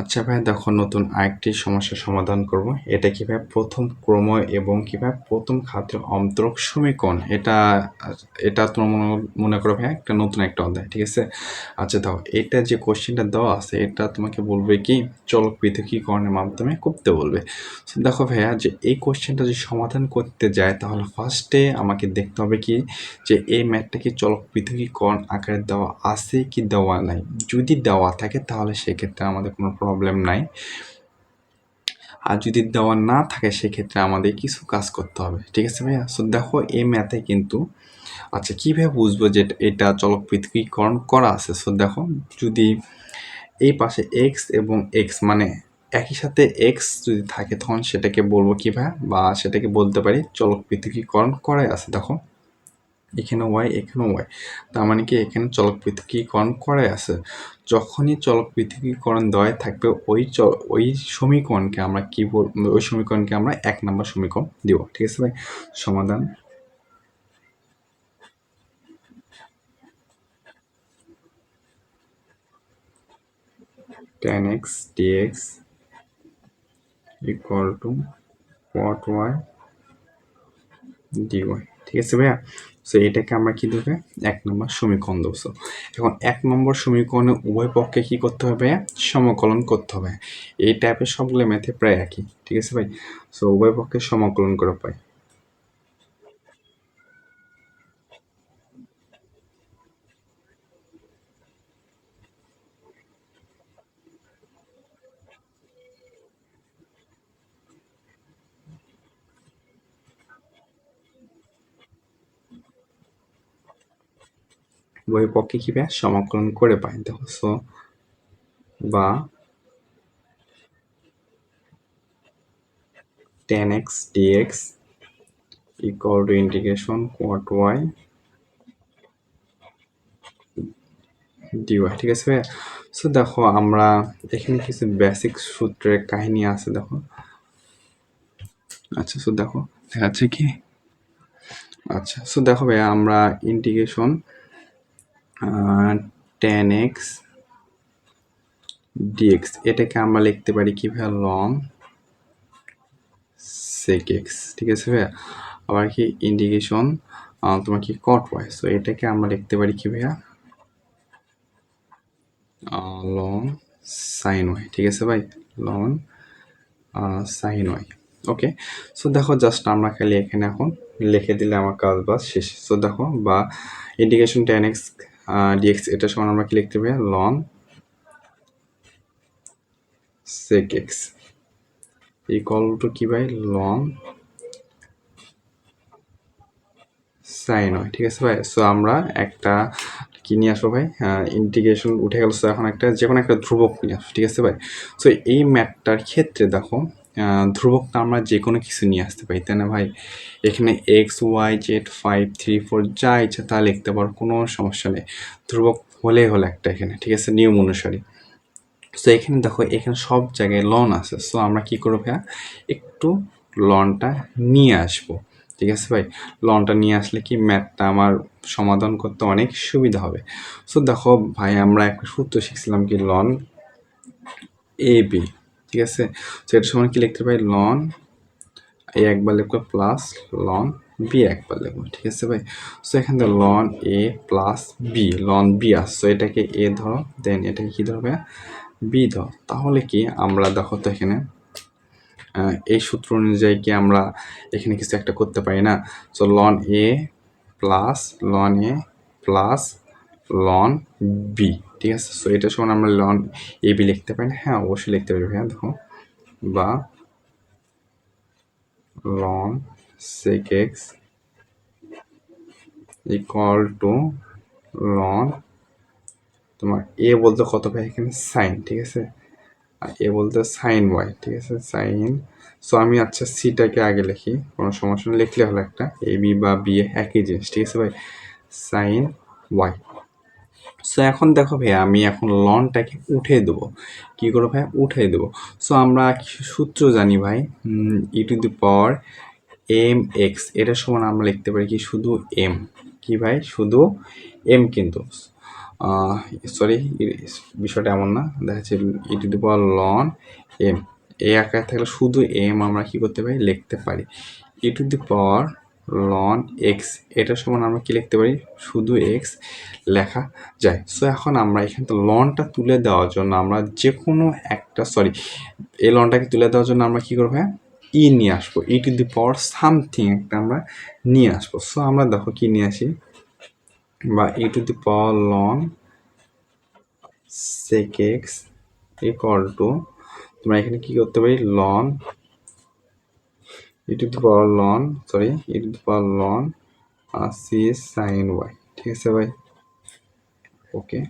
আচ্ছা ভাই, দেখো নতুন আরেকটি সমস্যার সমাধান করব। এটা কীভাবে প্রথম ক্রম এবং কীভাবে প্রথম খাতের অন্তরক সমীকরণ? এটা এটা তোমার মনে মনে করো ভাই, একটা নতুন একটা অধ্যায়, ঠিক আছে? আচ্ছা দাও এটা যে কোশ্চেনটা দেওয়া আছে, এটা তোমাকে বলবে কি, চলক পৃথকীকরণের মাধ্যমে করতে বলবে। দেখো ভাইয়া, যে এই কোশ্চেনটা যদি সমাধান করতে যায়, তাহলে ফার্স্টে আমাকে দেখতে হবে কি, যে এই ম্যাথটা কি চলক পৃথকীকরণ আকারে দেওয়া আছে কি দেওয়া নাই? যদি দেওয়া থাকে, তাহলে সেক্ষেত্রে আমাদের কোনো প্রবলেম নাই। আর যদি দেওয়া না থাকে, সেক্ষেত্রে আমাদের কিছু কাজ করতে হবে। ঠিক আছে ভাইয়া? সো দেখো, এই ম্যাথে কিন্তু আচ্ছা কীভাবে বুঝব যে এটা চলক পৃথকীকরণ করা আছে? সো দেখো, যদি এই পাশে এক্স এবং এক্স মানে একই সাথে এক্স যদি থাকে, তখন সেটাকে বলব কীভাবে বা সেটাকে বলতে পারি চলক পৃথকীকরণ করাই আছে। দেখো এখানে ওয়াই এখানে ওয়াই। তার মানে কি এখানে চলক পৃথকীকরণ করাই আছে। যখনই চলক পৃথকীকরণ দেওয়াই থাকবে, ওই চ, ওই সমীকরণকে আমরা কি বল, ওই সমীকরণকে আমরা এক নম্বর সমীকরণ দিব। ঠিক আছে ভাই? সমাধান। Ten x d x equal to cot y d y ঠিক আছে ভাইয়া? সো এটাকে আমরা কী দেবে? এক নম্বর সমীকরণ দেব। So, এখন এক নম্বর সমীকরণে উভয় পক্ষে কী করতে হবে? সমাকলন করতে হবে। এই টাইপের সবগুলো ম্যাথে প্রায় একই। ঠিক আছে ভাই? সো উভয় পক্ষে সমকলন করে পাই। উভয় পক্ষে কি ভাইয়া সমাকলন করে পাই দেখো সো বা ten x d x equal to integration cot y d y ঠিক আছে সো দেখো, আমরা এখানে কিছু বেসিক সূত্রের কাহিনী আছে, দেখো। আচ্ছা সো দেখো দেখা যাচ্ছে কি? আচ্ছা সো দেখো ভাইয়া, আমরা ইন্টিগ্রেশন টেন এক্স ডিএক্স এটাকে আমরা লিখতে পারি কি ভাইয়া? লং সেক এক্স ঠিক আছে ভাইয়া? আবার কি ইন্টিগ্রেশন তোমার কি কট ওয়াই সো এটাকে আমরা লিখতে পারি কি ভাইয়া? লং সাইন ওয়াই ঠিক আছে ভাই? Long sine y okay so দেখো জাস্ট আমরা খালি এখানে এখন লিখে দিলে আমার কাজ বাস শেষ। সো দেখো, বা ইন্ডিকেশন টেন এক্স ডিএক্স এটা সমান আমরা কি লিখতে পারি? Long sec x equal to কি ভাই? লং সাইন হয় ঠিক আছে ভাই? সো আমরা একটা কি নিয়ে আসব ভাই? ইন্টিগ্রেশন উঠে গেল সো এখন একটা যে কোনো একটা ধ্রুবক নিয়ে আসব, ঠিক আছে ভাই? সো এই ম্যাথটার ক্ষেত্রে দেখো ধ্রুবকটা আমরা যে কোনো কিছু নিয়ে আসতে পারি, তাই না ভাই? এখানে x y z five three four যা ইচ্ছা তা লিখতে পারো, কোনো সমস্যা নেই। ধ্রুবক হলেই হলো একটা এখানে, ঠিক আছে? নিয়ম অনুসারে। সো এখানে দেখো, এখানে সব জায়গায় লন আছে। সো আমরা কি করব ভাইয়া? একটু লনটা নিয়ে আসব, ঠিক আছে ভাই? লনটা নিয়ে আসলে কি ম্যাথটা আমার সমাধান করতে অনেক সুবিধা হবে। সো দেখো ভাই, আমরা একটা সূত্র শিখছিলাম কি লন এ বি ঠিক আছে? সো এটার সময় কি লিখতে পারি? লন এ একবার লিখব প্লাস লন বি একবার লিখব, ঠিক আছে ভাই? সো এখান থেকে ln a plus b ln b আসছো এটাকে এ ধরো দেন এটাকে কি ধরবে? বি ধর। তাহলে কি আমরা দেখো তো এখানে এই সূত্র অনুযায়ী কি আমরা এখানে কিছু একটা করতে পারি না? So ln a plus ln a plus ln b ঠিক আছে? সো এটা সমান আমরা লন এ বি লিখতে পারি না। হ্যাঁ অবশ্যই লিখতে পারি হ্যাঁ দেখো। বা ln sec x equal to ln তোমার এ বলতে কত পাই এখানে? সাইন ঠিক আছে? আর এ বলতে সাইন ওয়াই ঠিক আছে? সাইন সো আমি আচ্ছা সিটাকে আগে লিখি, কোনো সমস্যা লিখলে হলো একটা এ বি বা বি একই জিনিস, ঠিক আছে ভাই? সাইন ওয়াই সো এখন দেখো ভাই আমি এখন লনটাকে উঠে দেবো। কী করব ভাই উঠে দেবো। সো আমরা সূত্র জানি ভাই e to the power m x এটা সমান আমরা লিখতে পারি কি? শুধু এম কি ভাই? শুধু এম কিন্তু। সরি বিষয়টা এমন না। দেখা যাচ্ছে e to the power ln M এ আকার থাকলে শুধু এম আমরা কি করতে পারি? লিখতে পারি। E to the power ln x এটা সমান আমরা কি লিখতে পারি? শুধু এক্স লেখা যায়। সো এখন আমরা এখান থেকে লনটা তুলে দেওয়ার জন্য আমরা যে কোনো একটা সরি এই লনটাকে তুলে দেওয়ার জন্য আমরা কী করব ই নিয়ে আসব। ই টু দি পাওয়ার সামথিং একটা আমরা নিয়ে আসব। সো আমরা দেখো কি নিয়ে আসি? বা e to the power ln sec x equal to তোমরা এখানে কি করতে পারি? Ln e to power ln sorry e to power ln c sine y ঠিক আছে ভাই ওকে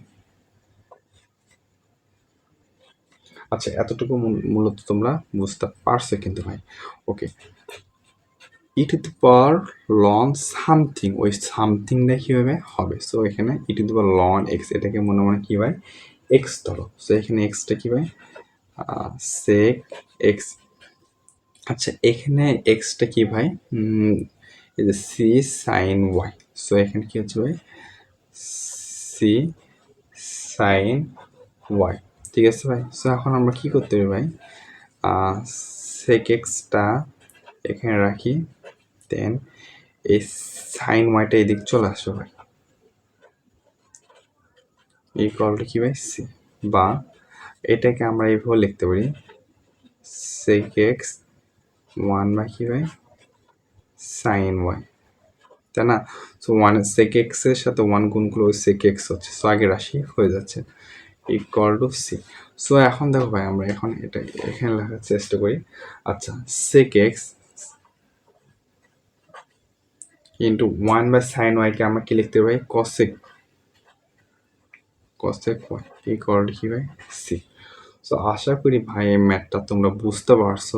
আচ্ছা এতটুকু মূলত তোমরা বুঝতে পারছ কিন্তু ভাই। Okay e to power ln something ওই সামথিংটা কীভাবে হবে? সো এখানে e to the power ln x এটাকে মনে মনে কী ভাই? এক্স ধরো। সো এখানে এক্সটা কী ভাই? সেক এক্স আচ্ছা এখানে এক্সটা কি ভাই? সি সাইন ওয়াই সো এখানে কি হচ্ছে ভাই? সি সাইন ওয়াই ঠিক আছে ভাই? সো এখন আমরা কি করতে পারি ভাই? সেক এক্সটা এখানে রাখি দেন এই সাইন ওয়াইটা এদিক চলে আসবে ভাই। এই কলটা কি ভাই? সি বা এটাকে আমরা এইভাবে লিখতে পারি সেক এক্স ওয়ান বাই কি ভাই সাইন ওয়াই তাই না? সো ওয়ান সেক এক্সের সাথে ওয়ান গুণ করলে ওই সেক এক্স হচ্ছে। সো আগে রাশি হয়ে যাচ্ছে। ইকুয়াল টু সি সো এখন দেখো ভাই, আমরা এখন এটা এখানে লেখার চেষ্টা করি। আচ্ছা sec x into one by sine ওয়াইকে আমরা কি লিখতে পারি? কসেক কসেক ওয়াই ইকুয়াল কি ভাই? সি সো আশা করি ভাই, এই ম্যাথটা তোমরা বুঝতে পারছ।